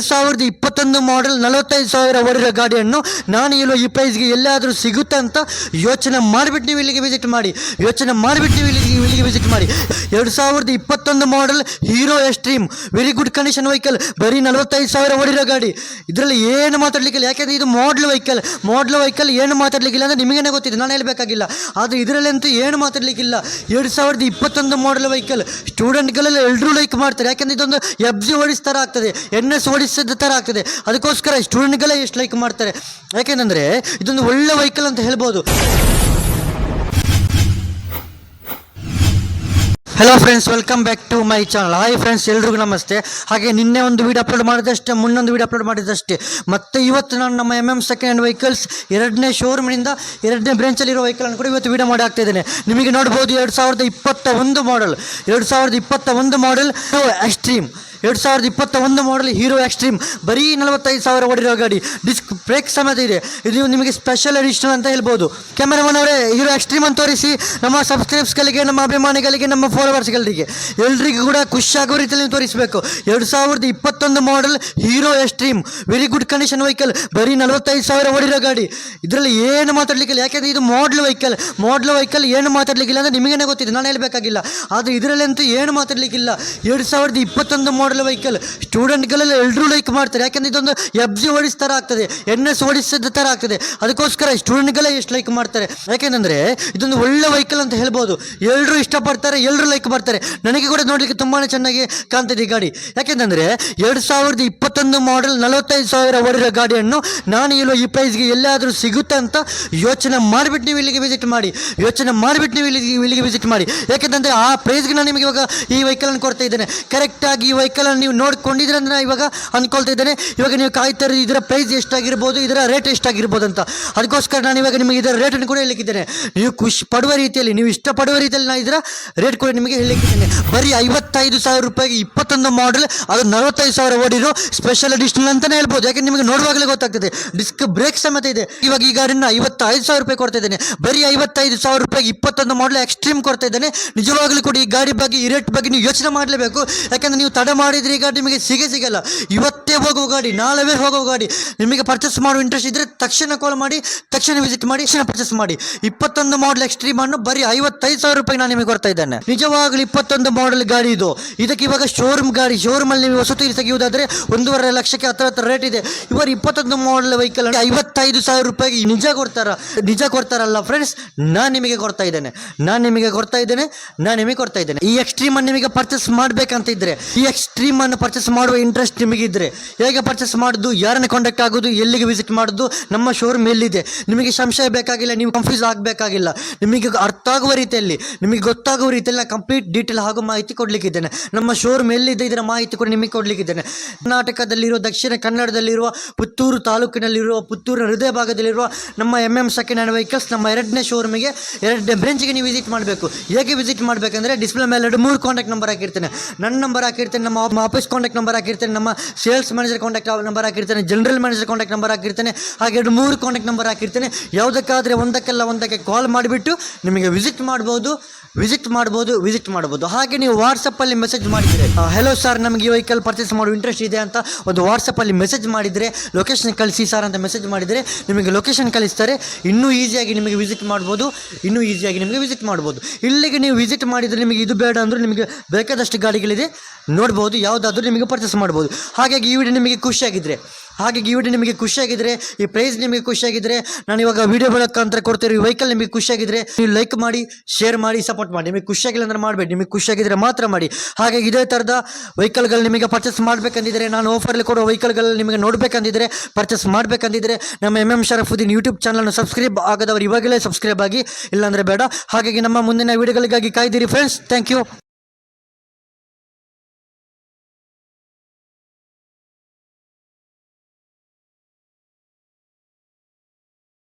ಎರಡು ಸಾವಿರದ ಇಪ್ಪತ್ತೊಂದು ಮಾಡೆಲ್ ನಲವತ್ತೈದು ಸಾವಿರ ಓಡಿರೋ ಗಾಡಿಯನ್ನು ನಾನು ಇಲ್ಲೋ ಈ ಪ್ರೈಸ್ಗೆ ಎಲ್ಲಾದರೂ ಸಿಗುತ್ತೆ ಅಂತ ಯೋಚನೆ ಮಾಡಿಬಿಟ್ಟು ನೀವು ಇಲ್ಲಿಗೆ ವಿಸಿಟ್ ಮಾಡಿ. ಯೋಚನೆ ಮಾಡಿಬಿಟ್ಟು ನೀವು ಇಲ್ಲಿಗೆ ಇಲ್ಲಿಗೆ ವಿಸಿಟ್ ಮಾಡಿ. ಎರಡು ಸಾವಿರದ ಇಪ್ಪತ್ತೊಂದು model Hero Xtreme very good condition vehicle ಬರೀ ನಲವತ್ತೈದು ಸಾವಿರ ಓಡಿರೋ ಗಾಡಿ. ಇದರಲ್ಲಿ ಏನು ಮಾತಾಡಲಿಕ್ಕಿಲ್ಲ. ಯಾಕೆಂದರೆ ಇದು ಮಾಡಲ್ ವೆಹಿಕಲ್ ಮಾಡಲ್ ವೆಹಿಕಲ್ ಏನು ಮಾತಾಡಲಿಕ್ಕಿಲ್ಲ ಅಂದರೆ ನಿಮಗೇನೆ ಗೊತ್ತಿದೆ. ನಾನು ಹೇಳಬೇಕಾಗಿಲ್ಲ. ಆದರೆ ಇದರಲ್ಲಂತೂ ಏನು ಮಾತಾಡಲಿಕ್ಕಿಲ್ಲ. ಎರಡು ಸಾವಿರದ ಇಪ್ಪತ್ತೊಂದು ಮಾಡೆಲ್ ವೆಹಿಕಲ್ ಸ್ಟೂಡೆಂಟ್ಗಳೆಲ್ಲ ಎಲ್ಲರೂ ಲೈಕ್ ಮಾಡ್ತಾರೆ. ಯಾಕೆಂದರೆ ಇದೊಂದು ಎಫ್ ಜಿ ಓಡಿಸ್ತಾರ ಆಗ್ತದೆ. ಎನ್ ಎಸ್ ಥರ ಆಗ್ತದೆ. ಅದಕ್ಕೋಸ್ಕರ ಸ್ಟೂಡೆಂಟ್ಗಳೇ ಎಷ್ಟು ಲೈಕ್ ಮಾಡ್ತಾರೆ. ಯಾಕೆಂದರೆ ಇದೊಂದು ಒಳ್ಳೆ ವೆಹಿಕಲ್ ಅಂತ ಹೇಳ್ಬೋದು. Hello friends welcome back to my channel hi friends ಎಲ್ರಿಗೂ ನಮಸ್ತೆ. ಹಾಗೆ ನಿನ್ನೆ ಒಂದು ವೀಡಿಯೋ ಅಪ್ಲೋಡ್ ಮಾಡಿದಷ್ಟೇ, ಮುನ್ನೊಂದು ವೀಡಿಯೋ ಅಪ್ಲೋಡ್ ಮಾಡಿದಷ್ಟೇ. ಮತ್ತೆ ಇವತ್ತು ನಾನು ನಮ್ಮ M M second hand vehicles ಎರಡನೇ ಶೋರೂಮ್ನಿಂದ ಎರಡನೇ ಬ್ರಾಂಚಲ್ಲಿರೋ ವೆಹಿಕಲನ್ನು ಕೂಡ ಇವತ್ತು ವೀಡಿಯೋ ಮಾಡಿ ಆಗ್ತಾ ಇದ್ದೇನೆ. ನಿಮಗೆ ನೋಡ್ಬೋದು ಎರಡು ಸಾವಿರದ ಇಪ್ಪತ್ತ ಒಂದು ಮಾಡೆಲ್ ಎರಡು ಸಾವಿರದ ಇಪ್ಪತ್ತ ಒಂದು ಮಾಡೆಲ್ ಎಕ್ಸ್ಟ್ರೀಮ್ ಎರಡು ಸಾವಿರದ ಇಪ್ಪತ್ತ ಒಂದು ಮಾಡಲ್ ಹೀರೋ ಎಕ್ಸ್ಟ್ರೀಮ್ ಬರೀ ನಲವತ್ತೈದು ಸಾವಿರ ಓಡಿರೋ ಗಾಡಿ. ಡಿಸ್ಕ್ ಬ್ರೇಕ್ ಸಮೇತ ಇದೆ. ಇದು ನಿಮಗೆ ಸ್ಪೆಷಲ್ ಎಡಿಷನಲ್ ಅಂತ ಹೇಳ್ಬೋದು. ಕ್ಯಾಮರಾಮನ್ ಅವರೇ ಹೀರೋ ಎಕ್ಸ್ಟ್ರೀಮ್ ಅಂತ ತೋರಿಸಿ. ನಮ್ಮ ಸಬ್ಸ್ಕ್ರೈಬ್ಸ್ಗಳಿಗೆ ನಮ್ಮ ಅಭಿಮಾನಿಗಳಿಗೆ, ನಮ್ಮ ಫಾಲೋವರ್ಸ್ಗಳಿಗೆ ಎಲ್ರಿಗೂ ಕೂಡ ಖುಷಿಯಾಗೋ ರೀತಿಯಲ್ಲಿ ತೋರಿಸಬೇಕು. ಎರಡು ಸಾವಿರದ ಇಪ್ಪತ್ತೊಂದು model Hero Xtreme very good condition vehicle ಬರೀ ನಲವತ್ತೈದು ಸಾವಿರ ಓಡಿರೋ ಗಾಡಿ. ಇದರಲ್ಲಿ ಏನು ಮಾತಾಡಲಿಕ್ಕಿಲ್ಲ. ಯಾಕೆಂದರೆ ಇದು ಮಾಡಲ್ ವೆಹಿಕಲ್ ಮಾಡಲ್ ವೆಹಿಕಲ್ ಏನು ಮಾತಾಡಲಿಕ್ಕಿಲ್ಲ ಅಂದರೆ ನಿಮಗೇನೆ ಗೊತ್ತಿದೆ. ನಾನು ಹೇಳಬೇಕಾಗಿಲ್ಲ. ಆದರೆ ಇದರಲ್ಲಂತೂ ಏನು ಮಾತಾಡಲಿಕ್ಕಿಲ್ಲ. ಎರಡು ಸಾವಿರದ ಇಪ್ಪತ್ತೊಂದು ಮಾಡೆಲ್ ವೆಹಿಕಲ್. ಸ್ಟೂಡೆಂಟ್ಗಳೆಲ್ಲ ಎಲ್ಲರೂ ಲೈಕ್ ಮಾಡ್ತಾರೆ. ಯಾಕೆಂದರೆ ಇದೊಂದು ಎಫ್ ಜಿ ಓಡಿಸ್ ಥರ ಆಗ್ತದೆ. ಎನ್ ಎಸ್ ಓಡಿಸಿದ ಥರ ಆಗ್ತದೆ. ಅದಕ್ಕೋಸ್ಕರ ಸ್ಟೂಡೆಂಟ್ಗಳೇ ಎಷ್ಟು ಲೈಕ್ ಮಾಡ್ತಾರೆ. ಯಾಕೆಂದರೆ ಇದೊಂದು ಒಳ್ಳೆ ವೆಹಿಕಲ್ ಅಂತ ಹೇಳ್ಬೋದು. ಎಲ್ಲರೂ ಇಷ್ಟಪಡ್ತಾರೆ ಎಲ್ಲರೂ ಲೈಕ್ ಮಾಡ್ತಾರೆ. ನನಗೆ ಕೂಡ ನೋಡಲಿಕ್ಕೆ ತುಂಬಾ ಚೆನ್ನಾಗಿ ಕಾಣ್ತಿದೆ ಈ ಗಾಡಿ. ಯಾಕೆಂದರೆ ಎರಡು ಸಾವಿರದ ಇಪ್ಪತ್ತೊಂದು ಮಾಡೆಲ್ ನಲವತ್ತೈದು ಸಾವಿರ ಓಡಿರೋ ಗಾಡಿಯನ್ನು ನಾನು ಇಲ್ಲೋ ಈ ಪ್ರೈಸ್ಗೆ ಎಲ್ಲಾದರೂ ಸಿಗುತ್ತೆ ಅಂತ ಯೋಚನೆ ಮಾಡಿಬಿಟ್ಟು ನೀವು ಇಲ್ಲಿಗೆ ವಿಸಿಟ್ ಮಾಡಿ. ಯೋಚನೆ ಮಾಡಿಬಿಟ್ಟು ನೀವು ಇಲ್ಲಿಗೆ ಇಲ್ಲಿಗೆ ವಿಸಿಟ್ ಮಾಡಿ. ಯಾಕೆಂದರೆ ಆ ಪ್ರೈಸ್ಗೆ ನಾನು ನಿಮಗೆ ಇವಾಗ ಈ ವೆಹಿಕಲನ್ನು ಕೊಡ್ತಾ ಇದ್ದೇನೆ. ಕರೆಕ್ಟಾಗಿ ಈ ನೀವು ನೋಡ್ಕೊಂಡಿದ್ರೆ ಅಂದರೆ ಇವಾಗ ಅಂದ್ಕೊಳ್ತಾ ಇದ್ದೇನೆ. ಇವಾಗ ನೀವು ಕಾಯ್ತಾ ಇರೋದು ಇದರ ಪ್ರೈಸ್ ಎಷ್ಟಾಗಿರ್ಬೋದು, ಇದರ ರೇಟ್ ಎಷ್ಟಾಗಿರ್ಬೋದು ಅಂತ. ಅದಕ್ಕೋಸ್ಕರ ನಾನು ಇವಾಗ ನಿಮಗೆ ಇದರ ರೇಟನ್ನು ಕೂಡ ಹೇಳಲಿಕ್ಕಿದ್ದೇನೆ ನೀವು ಖುಷಿ ಪಡುವ ರೀತಿಯಲ್ಲಿ, ನೀವು ಇಷ್ಟಪಡುವ ರೀತಿಯಲ್ಲಿ ನಾನು ಇದರ ರೇಟ್ ಕೂಡ ನಿಮಗೆ ಹೇಳಲಿಕ್ಕಿದ್ದೇನೆ ಬರೀ ಐವತ್ತೈದು ಸಾವಿರ ರೂಪಾಯಿಗೆ ಇಪ್ಪತ್ತೊಂದು ಮಾಡೆಲ್ ಅದು ನಲವತ್ತೈದು ಸಾವಿರ ಓಡಿರೋ ಸ್ಪೆಷಲ್ ಅಡಿಷನಲ್ ಅಂತಲೇ ಹೇಳ್ಬೋದು. ಯಾಕೆ ನಿಮಗೆ ನೋಡುವಾಗಲೇ ಗೊತ್ತಾಗ್ತದೆ. ಡಿಸ್ಕ್ ಬ್ರೇಕ್ ಸಮೇತ ಇದೆ. ಇವಾಗ ಈ ಗಾಡಿನ ಐವತ್ತೈದು ಸಾವಿರ ರೂಪಾಯಿ ಕೊಡ್ತಾ ಇದ್ದೇನೆ. ಬರೀ ಐವತ್ತೈದು ಸಾವಿರ ರೂಪಾಯಿಗೆ ಇಪ್ಪತ್ತೊಂದು ಮಾಡೆಲ್ ಎಕ್ಸ್ಟ್ರೀಮ್ ಕೊಡ್ತಾ ಇದ್ದೇನೆ. ನಿಜವಾಗ್ಲೂ ಕೂಡ ಈ ಗಾಡಿ ಬಗ್ಗೆ, ಈ ರೇಟ್ ಬಗ್ಗೆ ನೀವು ಯೋಚನೆ ಮಾಡಲೇಬೇಕು. ಯಾಕಂದ್ರೆ ನೀವು ತಡ ಮಾಡಿದ್ರೆ ಈಗ ನಿಮಗೆ ಸಿಗೇ ಸಿಗಲ್ಲ. ಇವತ್ತೇ ಹೋಗುವ ಗಾಡಿ ನಾಳೆವೇ ಹೋಗುವ ಗಾಡಿ. ನಿಮಗೆ ಪರ್ಚೇಸ್ ಮಾಡುವ ಇಂಟ್ರೆಸ್ಟ್ ಇದ್ದರೆ ತಕ್ಷಣ ಕಾಲ್ ಮಾಡಿ, ತಕ್ಷಣ ವಿಸಿಟ್ ಮಾಡಿ, ತಕ್ಷಣ ಪರ್ಚೇಸ್ ಮಾಡಿ. ಇಪ್ಪತ್ತೊಂದು ಮಾಡಲ್ ಎಕ್ಸ್ಟ್ರೀಮ್ ಅನ್ನು ಬರೀ ಐವತ್ತೈದು ಸಾವಿರ ರೂಪಾಯಿ ನಾನು ನಿಮಗೆ ಕೊಡ್ತಾ ಇದ್ದೇನೆ. ನಿಜವಾಗ್ಲೂ ಇಪ್ಪತ್ತೊಂದು ಮಾಡಲ್ ಗಾಡಿ ಇದು. ಇದಕ್ಕೆ ಇವಾಗ ಶೋರೂಮ್ ಗಾಡಿ ಶೋರೂಮ್ ಅಲ್ಲಿ ನೀವು ಹೊಸತು ತೆಗೆಯುವುದಾದ್ರೆ ಒಂದೂವರೆ ಲಕ್ಷಕ್ಕೆ ಹತ್ರ ಹತ್ರ ರೇಟ್ ಇದೆ. ಇವರು ಇಪ್ಪತ್ತೊಂದು ಮಾಡಲ್ ವೆಹಿಕಲ್ ಐವತ್ತೈದು ಸಾವಿರ ರೂಪಾಯಿಗೆ ನಿಜ ಕೊಡ್ತಾರ? ನಿಜ ಕೊಡ್ತಾರಲ್ಲ ಫ್ರೆಂಡ್ಸ್ ನಾನು ನಿಮಗೆ ಕೊಡ್ತಾ ಇದ್ದೇನೆ. ನಾನು ನಿಮಗೆ ಕೊಡ್ತಾ ಇದ್ದೇನೆ, ನಾನು ನಿಮಗೆ ಕೊಡ್ತಾ ಇದ್ದೇನೆ. ಈ ಎಕ್ಸ್ಟ್ರೀಮ್ ಅನ್ನು ನಿಮಗೆ ಪರ್ಚೇಸ್ ಮಾಡಬೇಕಂತ ಇದ್ರೆ, ಈ ಎಕ್ಸ್ಟ್ರೀಮ್ ಅನ್ನು ಪರ್ಚೇಸ್ ಮಾಡುವ ಇಂಟ್ರೆಸ್ಟ್ ನಿಮಗೆ ಇದ್ರೆ ಹೇಗೆ ಪರ್ಚೇಸ್ ಮಾಡೋದು, ಯಾರನ್ನ ಕಾಂಟ್ಯಾಕ್ಟ್ ಆಗೋದು, ಎಲ್ಲಿಗೆ ವಿಸಿಟ್ ಮಾಡೋದು, ನಮ್ಮ ಶೋರೂಮ್ ಎಲ್ಲಿದೆ? ನಿಮಗೆ ಸಂಶಯ ಬೇಕಾಗಿಲ್ಲ, ನೀವು ಕನ್ಫ್ಯೂಸ್ ಆಗಬೇಕಾಗಿಲ್ಲ. ನಿಮಗೆ ಅರ್ಥ ಆಗುವ ರೀತಿಯಲ್ಲಿ, ನಿಮಗೆ ಗೊತ್ತಾಗುವ ರೀತಿಯಲ್ಲಿ ನಾನು ಕಂಪ್ಲೀಟ್ ಡೀಟೇಲ್ ಹಾಗೂ ಮಾಹಿತಿ ಕೊಡಲಿಕ್ಕಿದ್ದೇನೆ. ನಮ್ಮ ಶೋರೂಮ್ ಎಲ್ಲಿದೆ ಇದರ ಮಾಹಿತಿ ಕೂಡ ನಿಮಗೆ ಕೊಡಲಿಕ್ಕಿದ್ದೇನೆ. ಕರ್ನಾಟಕದಲ್ಲಿರುವ, ದಕ್ಷಿಣ ಕನ್ನಡದಲ್ಲಿರುವ, ಪುತ್ತೂರು ತಾಲೂಕಿನಲ್ಲಿರುವ ಪುತ್ತೂರು ಹೃದಯ ಭಾಗದಲ್ಲಿರುವ, ನಮ್ಮ M M second hand vehicles ನಮ್ಮ ಎರಡನೇ ಶೋರೂಮಿಗೆ ಎರಡನೇ ಬ್ರಾಂಚಿಗೆ ನೀವು ವಿಸಿಟ್ ಮಾಡಬೇಕು. ಹೇಗೆ ವಿಸಿಟ್ ಮಾಡಬೇಕಂದ್ರೆ ಡಿಸ್ಪ್ಲೇ ಮೇಲೆ ಎರಡು, ಮೂರು ಕಾಂಟ್ಯಾಕ್ಟ್ ನಂಬರ್ ಹಾಕಿರ್ತೇನೆ. ನನ್ನ ನಂಬರ್ ಹಾಕಿರ್ತೇನೆ, ನಮ್ಮ ಆಫೀಸ್ ಕಾಂಟ್ಯಾಕ್ಟ್ ನಂಬರ್ ಹಾಕಿರ್ತೇನೆ, ನಮ್ಮ ಸೇಲ್ಸ್ ಮ್ಯಾನೇಜರ್ ಕಾಂಟ್ಯಾಕ್ಟ್ ನಂಬರ್ ಹಾಕಿರ್ತೇನೆ ಜನರಲ್ ಮ್ಯಾನೇಜರ್ ಕಾಂಟ್ಯಾಕ್ಟ್ ನಂಬರ್ ಹಾಕಿರ್ತಾನೆ, ಹಾಗೆ ಎರಡು ಮೂರು ಕಾಂಟ್ಯಾಕ್ಟ್ ನಂಬರ್ ಹಾಕಿರ್ತೇನೆ. ಯಾವುದಕ್ಕಾದರೆ ಒಂದಕ್ಕೆಲ್ಲ ಒಂದಕ್ಕೆ ಕಾಲ್ ಮಾಡಿಬಿಟ್ಟು ನಿಮಗೆ ವಿಸಿಟ್ ಮಾಡ್ಬೋದು ವಿಸಿಟ್ ಮಾಡ್ಬೋದು ವಿಸಿಟ್ ಮಾಡ್ಬೋದು. ಹಾಗೆ ನೀವು ವಾಟ್ಸಪ್ಪಲ್ಲಿ ಮೆಸೇಜ್ ಮಾಡಿದರೆ ಹಲೋ ಸರ್ ನಮಗೆ ಈ ವೆಹಿಕಲ್ ಪರ್ಚೇಸ್ ಮಾಡೋ ಇಂಟ್ರೆಸ್ಟ್ ಇದೆ ಅಂತ ಒಂದು ವಾಟ್ಸಪ್ಪಲ್ಲಿ ಮೆಸೇಜ್ ಮಾಡಿದರೆ ಲೊಕೇಶನ್ ಕಳಿಸಿ ಸರ್ ಅಂತ ಮೆಸೇಜ್ ಮಾಡಿದರೆ ನಿಮಗೆ ಲೊಕೇಶನ್ ಕಳಿಸ್ತಾರೆ. ಇನ್ನೂ ಈಸಿಯಾಗಿ ನಿಮಗೆ ವಿಸಿಟ್ ಮಾಡ್ಬೋದು, ಇನ್ನೂ ಈಸಿಯಾಗಿ ನಿಮಗೆ ವಿಸಿಟ್ ಮಾಡ್ಬೋದು. ಇಲ್ಲಿಗೆ ನೀವು ವಿಸಿಟ್ ಮಾಡಿದರೆ ನಿಮಗೆ ಇದು ಬೇಡ ಅಂದರೂ ನಿಮಗೆ ಬೇಕಾದಷ್ಟು ಗಾಡಿಗಳಿದೆ, ನೋಡ್ಬೋದು, ಯಾವುದಾದ್ರೂ ನಿಮಗೆ ಪರ್ಚೇಸ್ ಮಾಡ್ಬೋದು. ಹಾಗಾಗಿ ಈ ವಿಡಿಯೋ ನಿಮಗೆ ಖುಷಿಯಾಗಿದ್ದರೆ ಹಾಗಾಗಿ ಈ ವಿಡಿಯೋ ನಿಮಗೆ ಖುಷಿಯಾಗಿದ್ದರೆ ಈ ಪ್ರೈಸ್ ನಿಮಗೆ ಖುಷಿಯಾಗಿದ್ದರೆ ನಾನು ಇವಾಗ ವಿಡಿಯೋ ಮೂಲಕ ಕೊಡ್ತಿರೋ ಈ ವೆಹಿಕಲ್ ನಿಮಗೆ ಖುಷಿಯಾಗಿದ್ದರೆ ನೀವು ಲೈಕ್ ಮಾಡಿ ಶೇರ್ ಮಾಡಿ ಸಪೋರ್ಟ್ ಮಾಡಿ. ನಿಮಗೆ ಖುಷಿಯಾಗಿಲ್ಲ ಅಂದರೆ ಮಾಡಬೇಡಿ. ನಿಮಗೆ ಖುಷಿಯಾಗಿದ್ದರೆ ಮಾತ್ರ ಮಾಡಿ. ಹಾಗಾಗಿ ಇದೇ ಥರದ ವೆಹಿಕಲ್ಗಳು ನಿಮಗೆ ಪರ್ಚೇಸ್ ಮಾಡಬೇಕಂದಿದ್ರೆ, ನಾನು ಆಫರಲ್ಲಿ ಕೊಡೋ ವೆಹಿಕಲ್ಗಳು ನಿಮಗೆ ನೋಡಬೇಕಂದಿದ್ದರೆ ಪರ್ಚೇಸ್ ಮಾಡಬೇಕಂದಿದ್ರೆ, ನಮ್ಮ ಎಂ ಎಂ ಶರಫುದ್ದೀನ್ ಯೂಟ್ಯೂಬ್ ಚಾನಲ್ನ ಸಬ್ಸ್ಕ್ರೈಬ್ ಆಗದವರು ಇವಾಗಲೇ ಸಬ್ಸ್ಕ್ರೈಬ್ ಆಗಿ, ಇಲ್ಲಾಂದರೆ ಬೇಡ. ಹಾಗಾಗಿ ನಮ್ಮ ಮುಂದಿನ ವೀಡಿಯೋಗಳಿಗಾಗಿ ಕಾಯ್ದಿರಿ ಫ್ರೆಂಡ್ಸ್ ಥ್ಯಾಂಕ್ ಯು